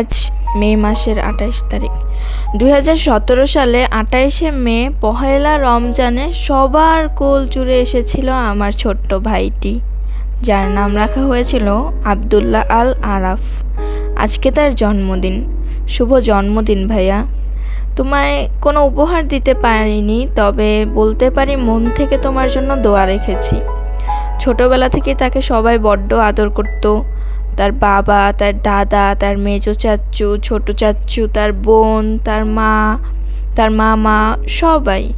আজ মে মাসের আঠাইশ তারিখ। দু হাজার সতেরো সালে আঠাইশে মে পহেলা রমজানে সবার কোল জুড়ে এসেছিল আমার ছোট্ট ভাইটি, যার নাম রাখা হয়েছিল আবদুল্লাহ আল আরাফ আজকে তার জন্মদিন। শুভ জন্মদিন, ভাইয়া। তোমায় কোনো উপহার দিতে পারিনি, তবে বলতে পারি মন থেকে তোমার জন্য দোয়া রেখেছি। ছোটবেলা থেকে তাকে সবাই বড্ড আদর করত। তার বাবা, তার দাদা, তার মেজো চাচ্চু ছোট চাচ্চু তার বোন, তার মা, তার মামা, সবাই।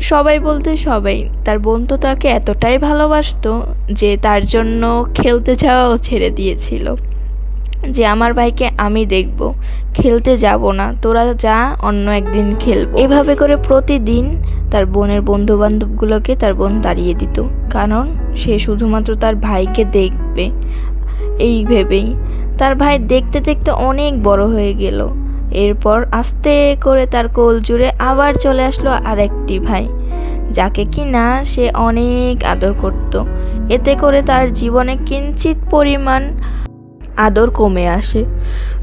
সবাই বলতে সবাই। তার বোন তো তাকে এতটাই ভালোবাসতো যে তার জন্য খেলতে যাওয়াও ছেড়ে দিয়েছিল। যে আমার ভাইকে আমি দেখব, খেলতে যাব না, তোরা যা, অন্য একদিন খেলব। এভাবে করে প্রতিদিন তার বোনের বন্ধু বান্ধবগুলোকে তার বোন তাড়িয়ে দিত। কারণ সে শুধুমাত্র তার ভাইকে দেখবে। এই ভেবেই। তার ভাই দেখতে দেখতে অনেক বড় হয়ে গেল। এরপর আস্তে করে তার কোল জুড়ে আবার চলে আসলো আরেকটি ভাই। যাকে কি না সে অনেক আদর করত। এতে করে তার জীবনে কিঞ্চিত পরিমাণ আদর কমে আসে।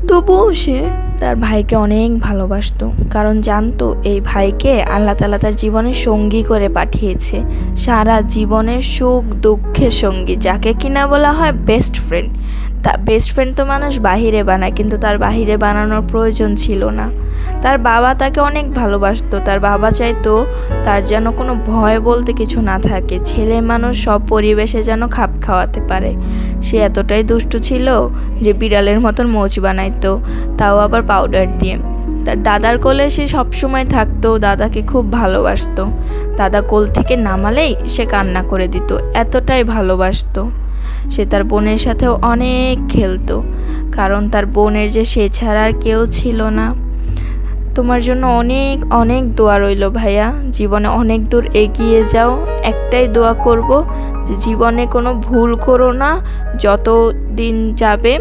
তবুও সে তার ভাইকে অনেক ভালোবাসত। কারণ জানতো এই ভাইকে আল্লাহ তালা তার জীবনের সঙ্গী করে পাঠিয়েছে। সারা জীবনের সুখ দুঃখের সঙ্গী, যাকে কিনা বলা হয় বেস্ট ফ্রেন্ড তা বেস্ট ফ্রেন্ড তো মানুষ বাহিরে বানায়, কিন্তু তার বাহিরে বানানোর প্রয়োজন ছিল না। তার বাবা তাকে অনেক ভালোবাসতো, তার বাবা চাইতো তার যেন কোনো ভয় বলতে কিছু না থাকে। ছেলে মানুষ সব পরিবেশে যেন খাপ খাওয়াতে পারে। সে এতটাই দুষ্টু ছিল যে বিড়ালের মতন মোচ বানাইতো, তাও আবার পাউডার দিয়ে। তার দাদার কোলে সে সবসময় থাকতো, দাদাকে খুব ভালোবাসতো। দাদা কোল থেকে নামালেই সে কান্না করে দিত, এতটাই ভালোবাসতো। সে তার বোনের সাথেও অনেক খেলতো, কারণ তার বোনের যে সে ছাড়া আর কেউ ছিল না। তোমার জন্য অনেক অনেক দোয়া রইল ভাইয়া। জীবনে অনেক দূর এগিয়ে যাও। একটাই দোয়া করব যে জীবনে কোনো ভুল করো না। যত দিন যাবে,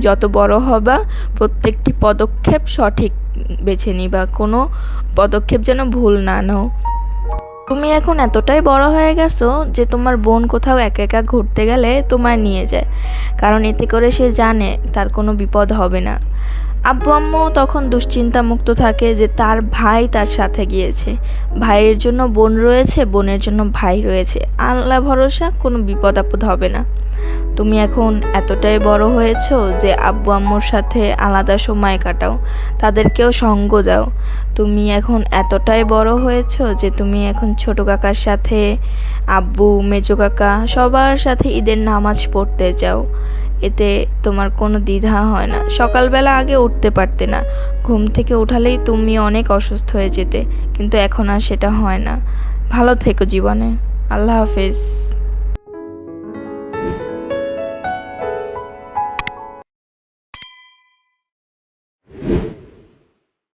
যত বড় হবা, প্রত্যেকটি পদক্ষেপ সঠিক বেছে নিবা। কোনো পদক্ষেপ যেন ভুল না নাও। তুমি এখন এতটাই বড় হয়ে গেছো যে তোমার বোন কোথাও একা একা ঘুরতে গেলে তোমায় নিয়ে যায়। কারণ এতে করে সে জানে তার কোনো বিপদ হবে না। আব্বু আম্মু তখন দুশ্চিন্তা মুক্ত থাকে যে তার ভাই তার সাথে গিয়েছে। ভাইয়ের জন্য বোন রয়েছে, বোনের জন্য ভাই রয়েছে। আল্লাহ ভরসা, কোনো বিপদ আপদ হবে না। তুমি এখন এতটাই বড় হয়েছো যে আব্বু আম্মুর সাথে আলাদা সময় কাটাও, তাদেরকেও সঙ্গ দাও। তুমি এখন এতটাই বড় হয়েছো যে তুমি এখন ছোট কাকার সাথে, আব্বু, মেজো কাকা সবার সাথে ঈদের নামাজ পড়তে যাও। এতে তোমার কোনো দ্বিধা হয় না। সকালবেলা আগে উঠতে পারতে না। ঘুম থেকে উঠালেই তুমি অনেক অসুস্থ হয়ে যেতে, কিন্তু এখন আর সেটা হয় না। ভালো থেকো জীবনে। আল্লাহ হাফেজ।